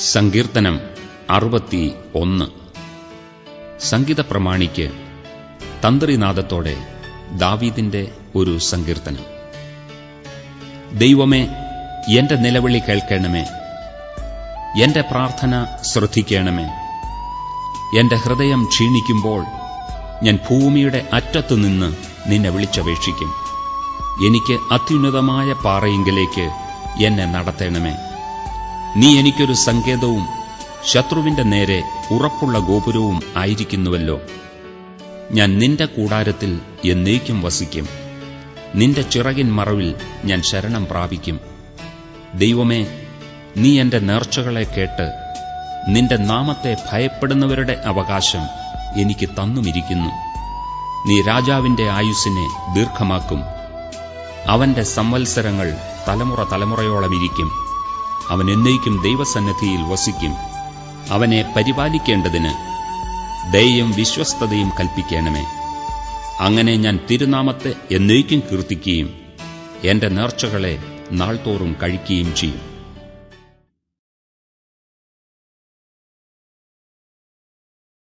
സങ്കീർത്തനം അറുപത്തി ഒന്ന് സംഗീത പ്രമാണിക്ക് തന്ത്രിനാദത്തോടെ ദാവീദിന്റെ ഒരു സങ്കീർത്തനം. ദൈവമേ എന്റെ നിലവിളി കേൾക്കണമേ. എന്റെ പ്രാർത്ഥന ശ്രദ്ധിക്കണമേ. എന്റെ ഹൃദയം ക്ഷീണിക്കുമ്പോൾ ഞാൻ ഭൂമിയുടെ അറ്റത്തുനിന്ന് നിന്നെ വിളിച്ചപേക്ഷിക്കും. എനിക്ക് അത്യുന്നതമായ പാറയെങ്കിലേക്ക് എന്നെ നടത്തണമേ. നീ എനിക്കൊരു സങ്കേതവും ശത്രുവിന്റെ നേരെ ഉറപ്പുള്ള ഗോപുരവും ആയിരിക്കുന്നുവല്ലോ. ഞാൻ നിന്റെ കൂടാരത്തിൽ എന്നേക്കും വസിക്കും. നിന്റെ ചിറകിൻ മറവിൽ ഞാൻ ശരണം പ്രാപിക്കും. ദൈവമേ നീ എന്റെ നേർച്ചകളെ കേട്ട് നിന്റെ നാമത്തെ ഭയപ്പെടുന്നവരുടെ അവകാശം എനിക്ക് തന്നുമിരിക്കുന്നു. നീ രാജാവിന്റെ ആയുസ്സിനെ ദീർഘമാക്കും. അവന്റെ സംവത്സരങ്ങൾ തലമുറ തലമുറയോളം ഇരിക്കും അവൻ എന്നേക്കും ദൈവസന്നിധിയിൽ വസിക്കും. അവനെ പരിപാലിക്കേണ്ടതിന് ദയയും വിശ്വസ്തതയും കൽപ്പിക്കണമേ. അങ്ങനെ ഞാൻ തിരുനാമത്തെ എന്നേക്കും കീർത്തിക്കുകയും എന്റെ നേർച്ചകളെ നാൾതോറും കഴിക്കുകയും ചെയ്യും.